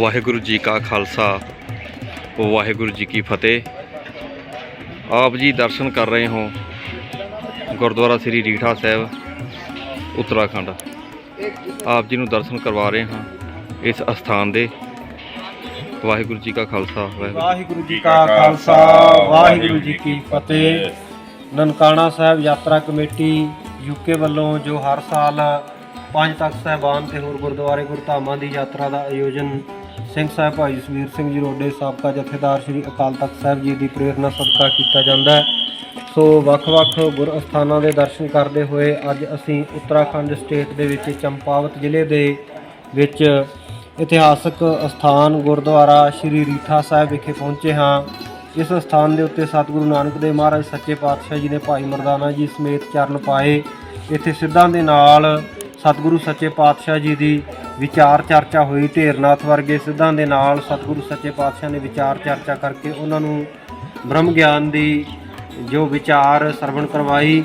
ਵਾਹਿਗੁਰੂ ਜੀ ਕਾ ਖਾਲਸਾ ਵਾਹਿਗੁਰੂ ਜੀ ਕੀ ਫਤਿਹ। ਆਪ ਜੀ ਦਰਸ਼ਨ ਕਰ ਰਹੇ ਹੋ ਗੁਰਦੁਆਰਾ ਸ੍ਰੀ ਰੀਠਾ ਸਾਹਿਬ ਉੱਤਰਾਖੰਡ। ਆਪ ਜੀ ਨੂੰ ਦਰਸ਼ਨ ਕਰਵਾ ਰਹੇ ਹਾਂ ਇਸ ਅਸਥਾਨ ਦੇ। ਵਾਹਿਗੁਰੂ ਜੀ ਕਾ ਖਾਲਸਾ ਵਾਹਿਗੁਰੂ ਵਾਹਿਗੁਰੂ ਜੀ ਕਾ ਖਾਲਸਾ ਵਾਹਿਗੁਰੂ ਜੀ ਕੀ ਫਤਿਹ। ਨਨਕਾਣਾ ਸਾਹਿਬ ਯਾਤਰਾ ਕਮੇਟੀ ਯੂਕੇ ਵੱਲੋਂ ਜੋ ਹਰ ਸਾਲ ਪੰਜ ਤਖਤ ਸਾਹਿਬਾਨ ਤੇ ਹੋਰ ਗੁਰਦੁਆਰੇ ਗੁਰਧਾਮਾਂ ਦੀ ਯਾਤਰਾ ਦਾ ਆਯੋਜਨ ਸਿੰਘ ਸਾਹਿਬ ਭਾਈ ਜਸਵੀਰ ਸਿੰਘ ਜੀ ਰੋਡੇ ਸਾਬਕਾ ਜਥੇਦਾਰ ਸ੍ਰੀ ਅਕਾਲ ਤਖਤ ਸਾਹਿਬ ਜੀ ਦੀ ਪ੍ਰੇਰਣਾ ਸਦਕਾ ਕੀਤਾ ਜਾਂਦਾ ਹੈ। ਸੋ ਵੱਖ-ਵੱਖ ਗੁਰ ਅਸਥਾਨਾਂ ਦੇ ਦਰਸ਼ਨ ਕਰਦੇ ਹੋਏ ਅੱਜ ਅਸੀਂ ਉੱਤਰਾਖੰਡ ਸਟੇਟ ਦੇ ਵਿੱਚ ਚੰਪਾਵਤ ਜ਼ਿਲ੍ਹੇ ਦੇ ਵਿੱਚ ਇਤਿਹਾਸਕ ਅਸਥਾਨ ਗੁਰਦੁਆਰਾ ਸ਼੍ਰੀ ਰੀਠਾ ਸਾਹਿਬ ਵਿਖੇ ਪਹੁੰਚੇ ਹਾਂ। ਇਸ ਸਥਾਨ ਦੇ ਉੱਤੇ ਸਤਿਗੁਰੂ ਨਾਨਕ ਦੇਵ ਮਹਾਰਾਜ ਸੱਚੇ ਪਾਤਸ਼ਾਹ ਜੀ ਨੇ ਭਾਈ ਮਰਦਾਨਾ ਜੀ ਸਮੇਤ ਚਰਨ ਪਾਏ। ਇੱਥੇ ਸਿੱਧਾਂ ਦੇ ਨਾਲ ਸਤਿਗੁਰੂ ਸੱਚੇ ਪਾਤਸ਼ਾਹ ਜੀ ਦੀ ਵਿਚਾਰ ਚਰਚਾ ਹੋਈ, ਢੇਰਨਾਥ ਵਰਗੇ ਸਿੱਧਾਂ ਦੇ ਨਾਲ ਸਤਿਗੁਰੂ ਸੱਚੇ ਪਾਤਸ਼ਾਹ ਨੇ ਵਿਚਾਰ ਚਰਚਾ ਕਰਕੇ ਉਹਨਾਂ ਨੂੰ ਬ੍ਰਹਮ ਗਿਆਨ ਦੀ ਜੋ ਵਿਚਾਰ ਸਰਵਣ ਕਰਵਾਈ।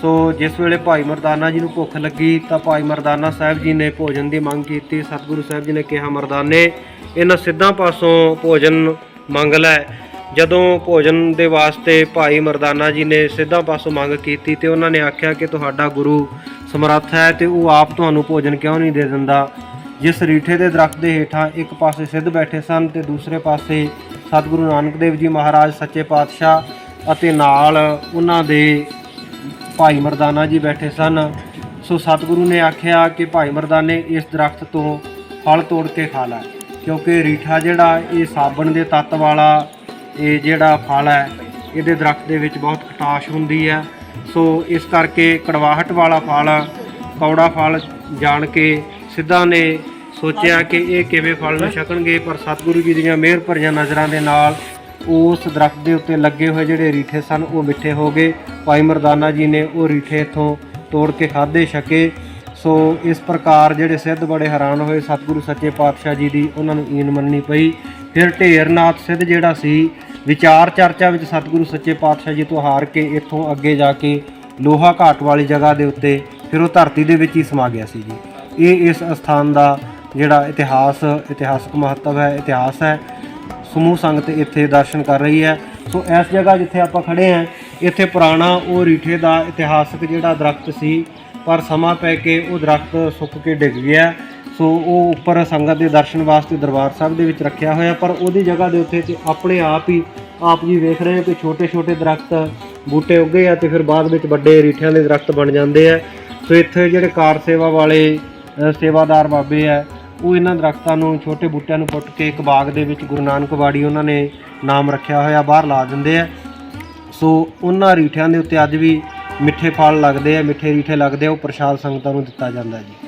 ਸੋ ਜਿਸ ਵੇਲੇ ਭਾਈ ਮਰਦਾਨਾ ਜੀ ਨੂੰ ਭੁੱਖ ਲੱਗੀ ਤਾਂ ਭਾਈ ਮਰਦਾਨਾ ਸਾਹਿਬ ਜੀ ਨੇ ਭੋਜਨ ਦੀ ਮੰਗ ਕੀਤੀ। ਸਤਿਗੁਰੂ ਸਾਹਿਬ ਜੀ ਨੇ ਕਿਹਾ, ਮਰਦਾਨੇ, ਇਹਨਾਂ ਸਿੱਧਾਂ ਪਾਸੋਂ ਭੋਜਨ ਮੰਗ ਲੈ। ਜਦੋਂ ਭੋਜਨ ਦੇ ਵਾਸਤੇ ਭਾਈ ਮਰਦਾਨਾ ਜੀ ਨੇ ਸਿੱਧਾਂ ਪਾਸੋਂ ਮੰਗ ਕੀਤੀ ਤੇ ਉਹਨਾਂ ਨੇ ਆਖਿਆ ਕਿ ਤੁਹਾਡਾ ਗੁਰੂ ਸਮਰੱਥ ਹੈ ਤੇ ਉਹ ਆਪ ਤੁਹਾਨੂੰ ਭੋਜਨ ਕਿਉਂ ਨਹੀਂ ਦੇ ਦਿੰਦਾ? ਜਿਸ ਰੀਠੇ ਦੇ ਦਰਖਤ ਦੇ ਹੇਠਾਂ ਇੱਕ ਪਾਸੇ ਸਿੱਧ ਬੈਠੇ ਸਨ ਤੇ ਦੂਸਰੇ ਪਾਸੇ ਸਤਿਗੁਰੂ ਨਾਨਕ ਦੇਵ ਜੀ ਮਹਾਰਾਜ ਸੱਚੇ ਪਾਤਸ਼ਾਹ ਅਤੇ ਨਾਲ ਉਹਨਾਂ ਦੇ ਭਾਈ ਮਰਦਾਨਾ ਜੀ ਬੈਠੇ ਸਨ। ਸੋ ਸਤਿਗੁਰੂ ਨੇ ਆਖਿਆ ਕਿ ਭਾਈ ਮਰਦਾਨੇ ਇਸ ਦਰਖਤ ਤੋਂ ਫਲ ਤੋੜ ਕੇ ਖਾ ਲੈ, ਕਿਉਂਕਿ ਰੀਠਾ ਜਿਹੜਾ ਇਹ ਸਾਬਣ ਦੇ ਤੱਤ ਵਾਲਾ ਇਹ ਜਿਹੜਾ ਫਲ ਹੈ, ਇਹਦੇ ਦਰਖਤ ਦੇ ਵਿੱਚ ਬਹੁਤ ਖਟਾਸ਼ ਹੁੰਦੀ ਹੈ। ਸੋ ਇਸ ਕਰਕੇ ਕੜਵਾਹਟ ਵਾਲਾ ਫਲ, ਕੌੜਾ ਫਲ ਜਾਣ ਕੇ ਸਿੱਧਾ ਨੇ ਸੋਚਿਆ ਕਿ ਇਹ ਕਿਵੇਂ ਫਲ ਨੂੰ ਛਕਣਗੇ, ਪਰ ਸਤਿਗੁਰੂ ਜੀ ਦੀਆਂ ਮਿਹਰ ਭਰੀਆਂ ਨਜ਼ਰਾਂ ਦੇ ਨਾਲ ਉਸ ਦਰਖਤ ਦੇ ਉੱਤੇ ਲੱਗੇ ਹੋਏ ਜਿਹੜੇ ਰੀਠੇ ਸਨ, ਉਹ ਮਿੱਠੇ ਹੋ ਗਏ। ਭਾਈ ਮਰਦਾਨਾ ਜੀ ਨੇ ਉਹ ਰੀਠੇ ਇਥੋਂ ਤੋੜ ਕੇ ਖਾਦੇ ਛਕੇ। ਸੋ ਇਸ ਪ੍ਰਕਾਰ ਜਿਹੜੇ ਸਿੱਧ ਬੜੇ ਹੈਰਾਨ ਹੋਏ, ਸਤਿਗੁਰੂ ਸੱਚੇ ਪਾਤਸ਼ਾਹ ਜੀ ਦੀ ਉਹਨਾਂ ਨੂੰ ਈਨ ਮੰਨਣੀ ਪਈ। ਫਿਰ ਢੇਰਨਾਥ ਸਿੱਧ ਜਿਹੜਾ ਸੀ ਵਿਚਾਰ ਚਰਚਾ ਵਿੱਚ ਸਤਿਗੁਰੂ ਸੱਚੇ ਪਾਤਸ਼ਾਹ ਜੀ ਤੋਂ ਹਾਰ ਕੇ ਇੱਥੋਂ ਅੱਗੇ ਜਾ ਕੇ ਲੋਹਾ ਘਾਟ ਵਾਲੀ ਜਗ੍ਹਾ ਦੇ ਉੱਤੇ ਫਿਰ ਉਹ ਧਰਤੀ ਦੇ ਵਿੱਚ ਹੀ ਸਮਾ ਗਿਆ ਸੀ ਜੀ। ਇਹ ਇਸ ਅਸਥਾਨ ਦਾ ਜਿਹੜਾ ਇਤਿਹਾਸ, ਇਤਿਹਾਸਕ ਮਹੱਤਵ ਹੈ, ਇਤਿਹਾਸ ਹੈ। ਸਮੂਹ ਸੰਗਤ ਇੱਥੇ ਦਰਸ਼ਨ ਕਰ ਰਹੀ ਹੈ। ਸੋ ਇਸ ਜਗ੍ਹਾ ਜਿੱਥੇ ਆਪਾਂ ਖੜੇ ਹਾਂ, ਇੱਥੇ ਪੁਰਾਣਾ ਉਹ ਰੀਠੇ ਦਾ ਇਤਿਹਾਸਕ ਜਿਹੜਾ ਦਰਖਤ ਸੀ, ਪਰ ਸਮਾਂ ਪੈ ਕੇ ਉਹ ਦਰਖਤ ਸੁੱਕ ਕੇ ਡਿੱਗ ਗਿਆ। ਸੋ ਉਹ ਉੱਪਰ ਸੰਗਤ ਦੇ ਦਰਸ਼ਨ ਵਾਸਤੇ ਦਰਬਾਰ ਸਾਹਿਬ ਦੇ ਵਿੱਚ ਰੱਖਿਆ ਹੋਇਆ, ਪਰ ਉਹਦੀ ਜਗ੍ਹਾ ਦੇ ਉੱਤੇ ਆਪਣੇ ਆਪ ਹੀ, ਆਪ ਜੀ ਵੇਖ ਰਹੇ ਹੋ ਕਿ ਛੋਟੇ ਛੋਟੇ ਦਰਖਤ ਬੂਟੇ ਉੱਗੇ ਆ ਤੇ ਫਿਰ ਬਾਅਦ ਵਿੱਚ ਵੱਡੇ ਰੀਠਿਆਂ ਦੇ ਦਰਖਤ ਬਣ ਜਾਂਦੇ ਆ। ਸੋ ਇੱਥੇ ਜਿਹੜੇ ਕਾਰ ਸੇਵਾ ਵਾਲੇ ਸੇਵਾਦਾਰ ਬਾਬੇ ਆ, ਉਹ ਇਹਨਾਂ ਦਰਖਤਾਂ ਨੂੰ, ਛੋਟੇ ਬੂਟਿਆਂ ਨੂੰ ਪੁੱਟ ਕੇ ਇੱਕ ਬਾਗ ਦੇ ਵਿੱਚ ਗੁਰੂ ਨਾਨਕ ਬਾੜੀ ਉਹਨਾਂ ਨੇ ਨਾਮ ਰੱਖਿਆ ਹੋਇਆ ਬਾਹਰ ਲਾ ਦਿੰਦੇ ਆ। ਸੋ ਉਹਨਾਂ ਰੀਠਿਆਂ ਦੇ ਉੱਤੇ ਅੱਜ ਵੀ ਮਿੱਠੇ ਫਲ ਲੱਗਦੇ ਆ, ਮਿੱਠੇ ਰੀਠੇ ਲੱਗਦੇ ਆ, ਉਹ ਪ੍ਰਸ਼ਾਦ ਸੰਗਤਾਂ ਨੂੰ ਦਿੱਤਾ ਜਾਂਦਾ ਜੀ।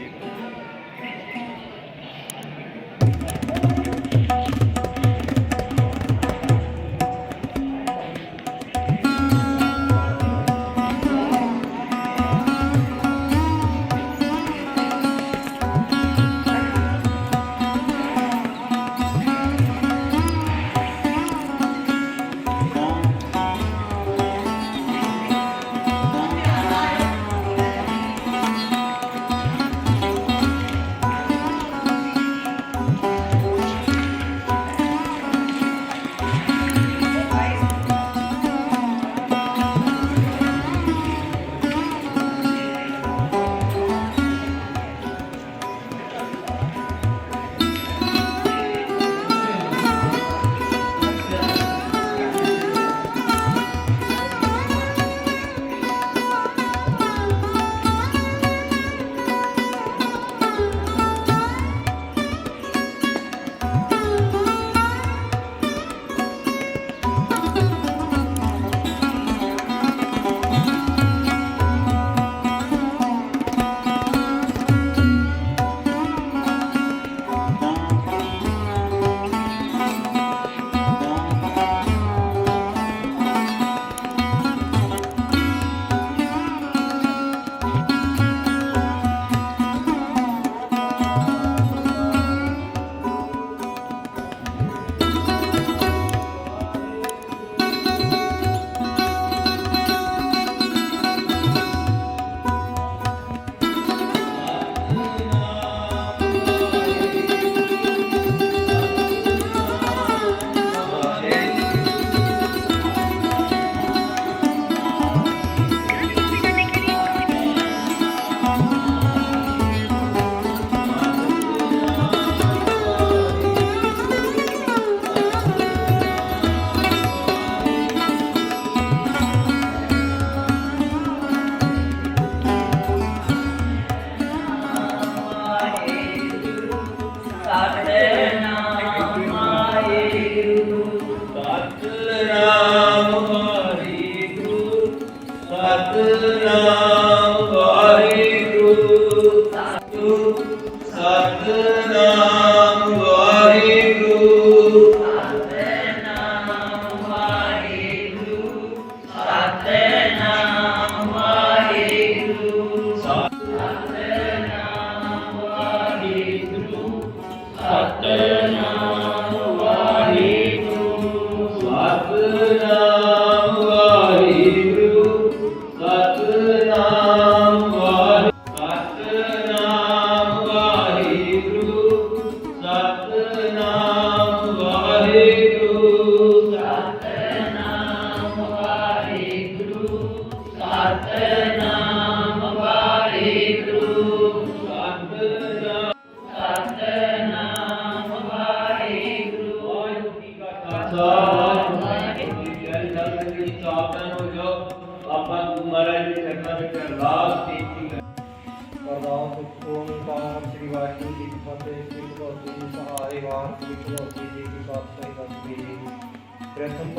ਸਤਨਾਮ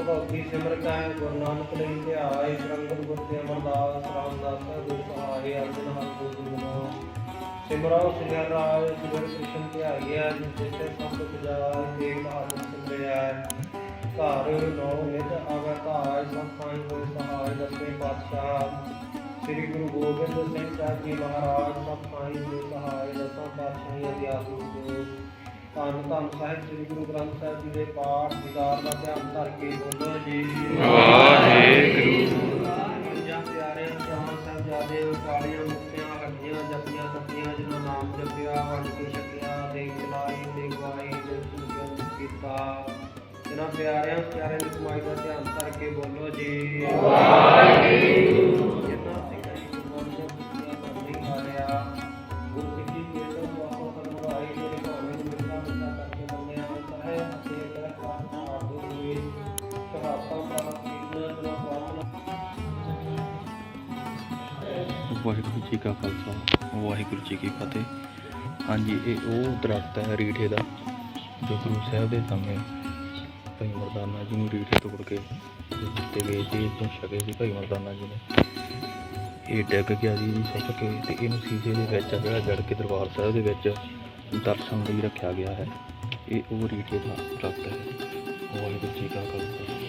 ਪ੍ਰਥਮ ਸਿਮਰਤ ਹੈ ਗੁਰੂ ਨਾਨਕ ਲਈ ਧਿਆਏ ਸੰਗਤ ਗੁਰ ਤੇ ਅਮਰਦਾਸ, ਰਾਮਦਾਸ ਗੁਰ ਸਹਾਇ ਅਰਜਨ ਹਰਿ ਗੁਰੂ ਸਿਮਰੋ ਸਿਮਰ ਰਾਜ, ਸਿਮਰ ਕ੍ਰਿਸ਼ਨ ਧਿਆਈਐ ਜਿਤੇ ਸੰਤ ਜਾਇ ਦੇਵ ਬਹਾਦਰ ਸਿਮਰਿਆ ਘਰ ਨੌ ਨਿਤ ਆਵੈ ਧਾਇ ਸਭ ਥਾਈ ਹੋਏ ਸਹਾਇ ਪਾਤਸ਼ਾਹ। ਸ੍ਰੀ ਗੁਰੂ ਗੋਬਿੰਦ ਸਿੰਘ ਸਾਹਿਬ ਜੀ ਮਹਾਰਾਜ, ਸਭ ਥਾਈ ਹੋਏ ਸਹਾਇ ਦਸਾਂ ਪਾਤਸ਼ਾਹੀ ਅਧਿਆਤਮਿਕ ਗੁਰੂ ਧੰਨ ਧੰਨ ਸਾਹਿਬ ਸ੍ਰੀ ਗੁਰੂ ਗ੍ਰੰਥ ਸਾਹਿਬ ਜੀ ਦੇ ਪਾਠ ਦੀਦਾਰ ਦਾ ਧਿਆਨ ਧਰ ਕੇ ਬੋਲੋ ਜੀ ਵਾਹਿਗੁਰੂ। ਪੰਜਾਂ ਪਿਆਰੇ ਚਾਹਾਂ ਸਾਹਿਬਜ਼ਾਦੇ ਕਾਲੀਆਂ ਮੁਕਤੀਆਂ ਹੱਡੀਆਂ ਜਪੀਆਂ ਤਪੀਆਂ ਜਿਨ੍ਹਾਂ ਨਾਮ ਜਪਿਆ ਵੰਡ ਕੇ ਛਕਿਆ ਦੇਖ ਚਲਾਈ ਦੇ ਗਵਾਈ ਦੇ ਪੂਜਨ ਕੀਤਾ। ਜਿਨ੍ਹਾਂ ਪਿਆਰਿਆਂ ਪਿਆਰੇ ਦੀ ਕਮਾਈ ਦਾ ਧਿਆਨ ਧਰ ਕੇ ਬੋਲੋ ਜੀ। ਵਾਹਿਗੁਰੂ। ਕਾ ਖਾਲਸਾ। ਵਾਹਿਗੁਰੂ ਜੀ ਕੀ ਫਤਿਹ। ਹਾਂਜੀ, ਇਹ ਉਹ ਦਰਖਤ ਹੈ ਰੀਠੇ ਦਾ, ਜੋ ਗੁਰੂ ਸਾਹਿਬ ਦੇ ਸਮੇਂ ਭਾਈ ਮਰਦਾਨਾ ਜੀ ਨੂੰ ਰੀਠੇ ਤੋੜ ਕੇ ਦਿੱਤੇ ਗਏ ਸੀ, ਇਹ ਤੋਂ ਛਕੇ ਸੀ ਭਾਈ ਮਰਦਾਨਾ ਜੀ ਨੇ। ਇਹ ਡਿੱਗ ਗਿਆ ਜੀ ਸੁੱਕ ਕੇ ਤੇ ਇਹਨੂੰ ਸੀਸੇ ਦੇ ਵਿੱਚ ਜਿਹੜਾ ਜੜ ਕੇ ਦਰਬਾਰ ਸਾਹਿਬ ਦੇ ਵਿੱਚ ਦਰਸ਼ਨ ਲਈ ਰੱਖਿਆ ਗਿਆ ਹੈ। ਇਹ ਉਹ ਰੀਠੇ ਦਾ ਦਰਖਤ ਹੈ। ਵਾਹਿਗੁਰੂ ਜੀ ਕਾ ਖਾਲਸਾ।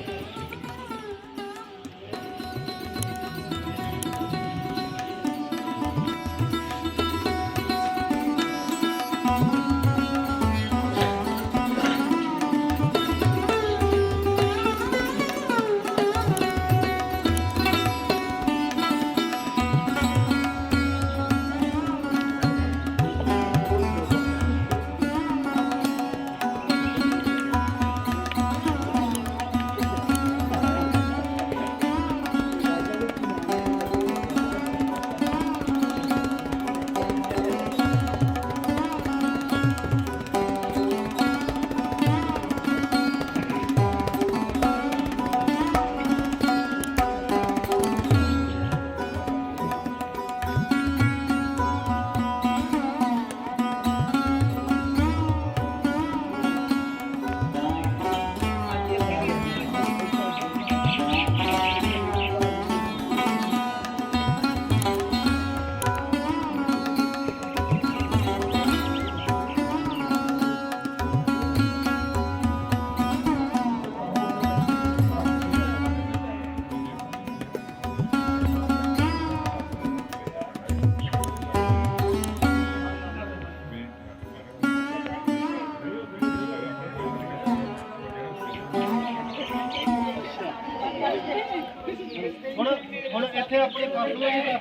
Yeah.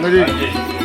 Hallelujah.